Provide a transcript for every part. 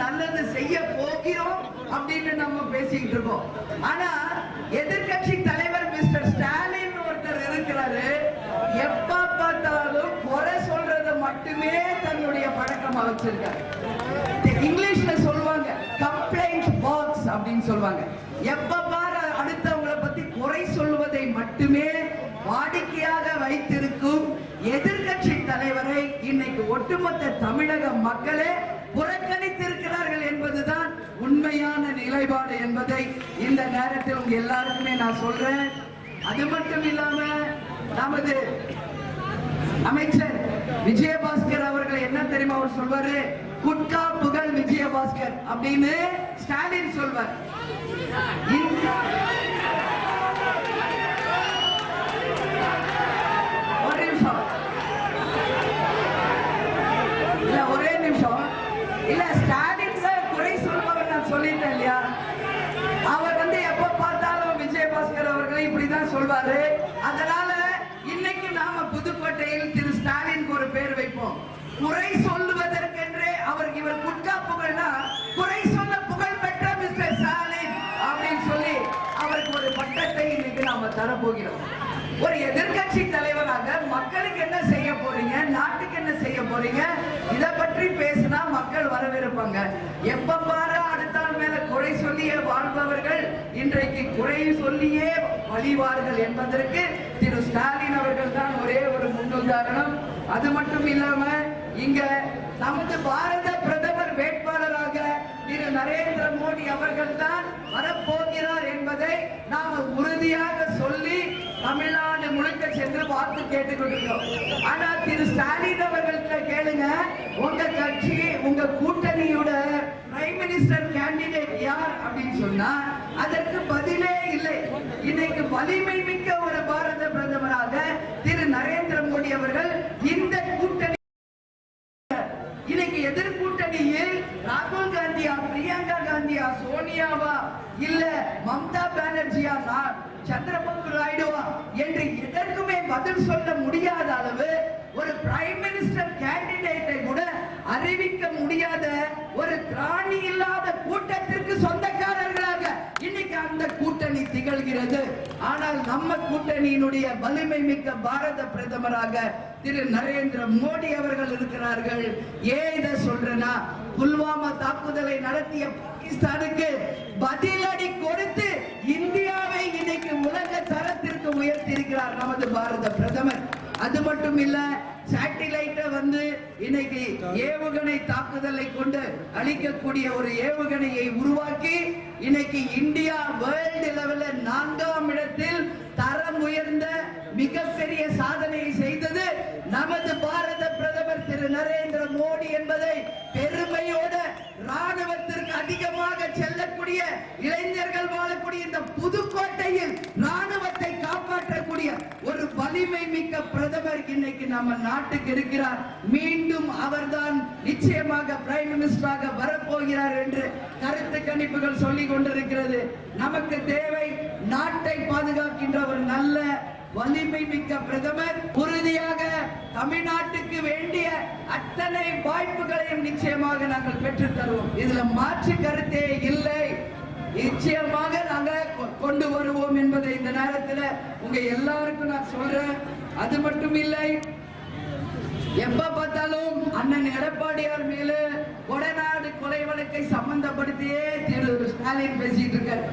நல்லது செய்ய போகிறோம் அப்படின்னு நம்ம பேசிட்டு இருக்கோம். ஆனா எதிர்கட்சி தலைவர் மிஸ்டர் ஸ்டாலின் ஒருத்தர் இருக்கிறாரு. எப்ப பார்த்தாலும் குறை சொல்றதை மட்டுமே தன்னுடைய பழக்கமா வச்சிருக்காரு. இங்கிலீஷ்ல சொல்லுவாங்க கம்ப்ளைண்ட் பாக்ஸ் அப்படின்னு சொல்லுவாங்க. எப்ப பாரு அடுத்தவங்களை பத்தி குறை சொல்வதை மட்டுமே வாடிக்கையாக வைத்திருக்கும் எதிர்கட்சி தலைவரை இன்னைக்கு ஒட்டுமொத்த தமிழக மக்களே புறக்கணித்திருக்கிறார்கள் என்பதுதான் உண்மையான நிலைப்பாடு என்பதை இந்த நேரத்தில் உங்க எல்லாருக்குமே நான் சொல்றேன். அது மட்டும் இல்லாம நமது அமைச்சர் விஜயபாஸ்கர் அவர்கள் என்ன தெரியுமா அவர் சொல்வாரு? குட்கா புகழ் விஜயபாஸ்கர் அப்படின்னு ஸ்டாலின் சொல்வார் இந்த- ஒரு நிமிஷம் இல்ல ஒரே நிமிஷம் இல்ல ஸ்டாலின் சார் குறை சொல்பவர் நான் சொல்லிட்டேன் இல்லையா அவர் வந்து எப்ப பார்த்தாலும் விஜயபாஸ்கர் அவர்களை இப்படிதான் சொல்வாரு அதனால இன்னைக்கு நாம புதுக்கோட்டையில் திரு ஸ்டாலினுக்கு ஒரு பேர் வைப்போம். குறை சொல்லுவதற்கென்றே அவர் இவர் குட்கா புகழ்னா குறை சொல்ல புகழ் பெற்ற மிஸ்டர் ஸ்டாலின் அப்படின்னு சொல்லி அவருக்கு ஒரு பட்டத்தை இன்னைக்கு நாம தரப்போகிறோம். ஒரு எதிர்கட்சி தலைவராக மக்களுக்கு என்ன செய்ய போறீங்க நாட்டுக்கு என்ன செய்ய போறீங்க இதை பற்றி பேச மக்கள் இருப்பாங்க எப்ப பாரு அடுத்தால் மேல குறை சொல்லியே வாழ்பவர்கள் இன்றைக்கு குறை சொல்லியே வழிவார்கள் என்பதற்கு திரு ஸ்டாலின் அவர்கள் தான் ஒரே ஒரு முன்னுதாரணம். அது மட்டும் இல்லாம இங்க நமது பாரத பிரதமர் வேட்பாளராக திரு நரேந்திர மோடி அவர்கள் தான் வரப்போகிறார் என்பதை நாம உறுதியாக சொல்லி தமிழ்நாடு முழுக்க சென்று பார்த்து கேட்டுக்கொண்டிருக்கோம் ஆனா திரு ஸ்டாலின் அவர்கள்ட்ட கேளுங்க உங்க கட்சி உங்க கூட்டணியோட பிரைம் மினிஸ்டர் கேண்டிடேட் யார் அப்படின்னு சொன்னா அதற்கு பதிலே இல்லை. இன்னைக்கு வலிமை மிக்க ஒரு பாரத பிரதமராக திரு நரேந்திர மோடி அவர்கள் இந்த கூட்டணி இன்னைக்கு எதிர்கூட்டணியில் ராகுல் காந்தியா பிரியங்கா காந்தியா சோனியாவா இல்ல மம்தா பானர்ஜியா நான் சந்திரபாபு நாயுடுவா என்று எதற்குமே பதில் சொல்ல முடியாத அளவு ஒரு பிரைம் மினிஸ்டர் கேண்டிடேட்டை கூட அறிவிக்க முடியாத ஒரு திராணி இல்லாத கூட்டத்திற்கு சொந்தக்காரர்களாக இன்னைக்கு அந்த கூட்டணி திகழ்கிறது. ஆனால் நம்ம கூட்டணியினுடைய வலிமை மிக்க பாரத பிரதமராக திரு நரேந்திர மோடி அவர்கள் இருக்கிறார்கள். ஏன் இதை சொல்றேன்னா புல்வாமா தாக்குதலை நடத்திய பாகிஸ்தானுக்கு பதிலடி கொடுத்து இந்தியாவை இன்னைக்கு உலக தரத்திற்கு உயர்த்தி இருக்கிறார் நமது பாரத அது மட்டும் இல்ல சேட்டிலைட்டை வந்து இன்னைக்கு ஏவுகணை தாக்குதலை கொண்டு அளிக்கக்கூடிய ஒரு ஏவுகணையை உருவாக்கி இன்னைக்கு இந்தியா வேர்ல்டு லெவல்ல நான்காம் இடத்தில் தரம் உயர்ந்த மிகப்பெரிய சாதனையை செய்தது நமது பாரத பிரதமர் திரு நரேந்திர மோடி என்பதை பெருமையோட ராணுவத்திற்கு அதிகமாக செல்லக்கூடிய இளைஞர்கள் வாழக்கூடிய இந்த புதுக்கோட்டையில் ராணுவ காப்பாற்றக்கூடிய ஒரு வலிமை மிக்க பிரதமர் இன்னைக்கு நம்ம நாட்டுக்கு இருக்கிறார். மீண்டும் அவர்தான் நிச்சயமாக பிரைம் மினிஸ்டராக வரப்போகிறார் என்று கருத்து கணிப்புகள் சொல்லிக் கொண்டிருக்கிறது. நமக்கு தேவை நாட்டை பாதுகாக்கின்ற ஒரு நல்ல வலிமை மிக்க பிரதமர். உறுதியாக தமிழ்நாட்டுக்கு வேண்டிய அத்தனை வாய்ப்புகளையும் நிச்சயமாக நாங்கள் பெற்றுத் தருவோம். இதுல மாற்று கருத்தே இல்லை. நிச்சயமாக நாங்கள் கொ- கொண்டு வருவோம் என்பதை இந்த நேரத்துல உங்க எல்லாருக்கும் நான் சொல்றேன். அது மட்டும் இல்லை எப்ப பார்த்தாலும் அண்ணன் எடப்பாடியார் மேல கொடநாடு கொலை வழக்கை சம்பந்தப்படுத்தியே திரு ஸ்டாலின் பேசிட்டு இருக்காரு.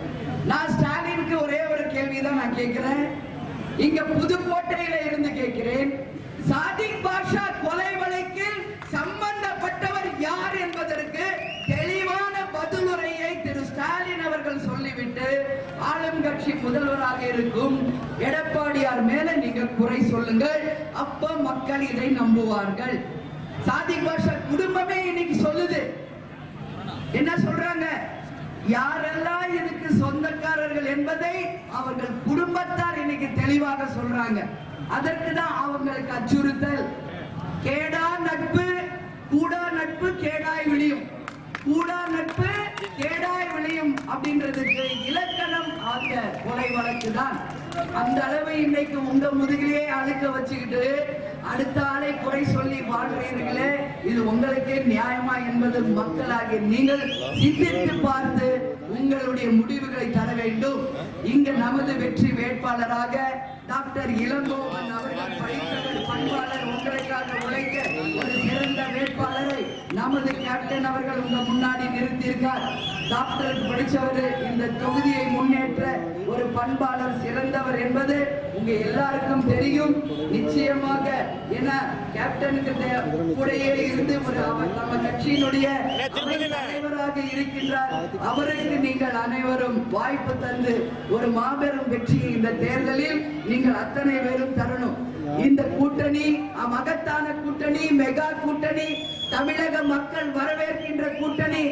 நான் ஸ்டாலினுக்கு ஒரே ஒரு கேள்விதான் நான் கேட்கிறேன். இங்க புதுக்கோட்டையில இருந்து கேட்கிறேன். சாதிக் பாஷா கொலை வழக்கில் சம்பந்தப்பட்டவர் யார் என்பதற்கு தெளிவான பதிலுரையை திரு ஸ்டாலின் அவர்கள் சொல்லிவிட்டு கட்சி முதல்வராக இருக்கும் எடப்பாடியார் மேல நீங்க குறை சொல்லுங்கள். அப்ப மக்கள் இதை நம்புவார்கள். சாதிக் பாஷா குடும்பமே இன்னைக்கு சொல்லுது. என்ன சொல்றாங்க? யாரெல்லாம் இதுக்கு சொந்தக்காரர்கள் என்பதை அவர்கள் குடும்பத்தார் இன்னைக்கு தெளிவாக சொல்றாங்க. அதற்கு தான் அவங்களுக்கு அச்சுறுத்தல். கேடா நட்பு கூடா நட்பு கேடாய் விழியும். கூடா நட்பு கேடாய் விளையும் அப்படின்றதுக்கு இலக்கணம் அந்த கொலை வழக்கு தான். அந்த அளவு இன்னைக்கு உங்க முதுகிலே அழுக்க வச்சுக்கிட்டு அடுத்த ஆளை குறை சொல்லி வாழ்றீர்களே இது உங்களுக்கே நியாயமா என்பது மக்களாகிய நீங்கள் சிந்தித்து பார்த்து உங்களுடைய முடிவுகளை தர வேண்டும். இங்கு நமது வெற்றி வேட்பாளராக டாக்டர் இளங்கோவன் அவர்கள் படித்தவர் பண்பாளர் உங்களுக்காக உழைக்க நமது கேப்டன் அவர்கள் உங்க முன்னாடி நிறுத்தியிருக்கார். டாக்டர் படிச்சவர் இந்த தொகுதியை முன்னேற்ற ஒரு பண்பாளர் சிறந்தவர் என்பது உங்க எல்லாருக்கும் தெரியும். நிச்சயமாக ஏன்னா கேப்டனுக்கு கூடயே இருந்து ஒரு அவர் நம்ம கட்சியினுடைய தலைவராக இருக்கின்றார். அவருக்கு நீங்கள் அனைவரும் வாய்ப்பு தந்து ஒரு மாபெரும் வெற்றியை இந்த தேர்தலில் நீங்கள் அத்தனை பேரும் தரணும். இந்த கூட்டணி மகத்தான கூட்டணி மெகா கூட்டணி தமிழக மக்கள் வரவேற்கின்ற கூட்டணி.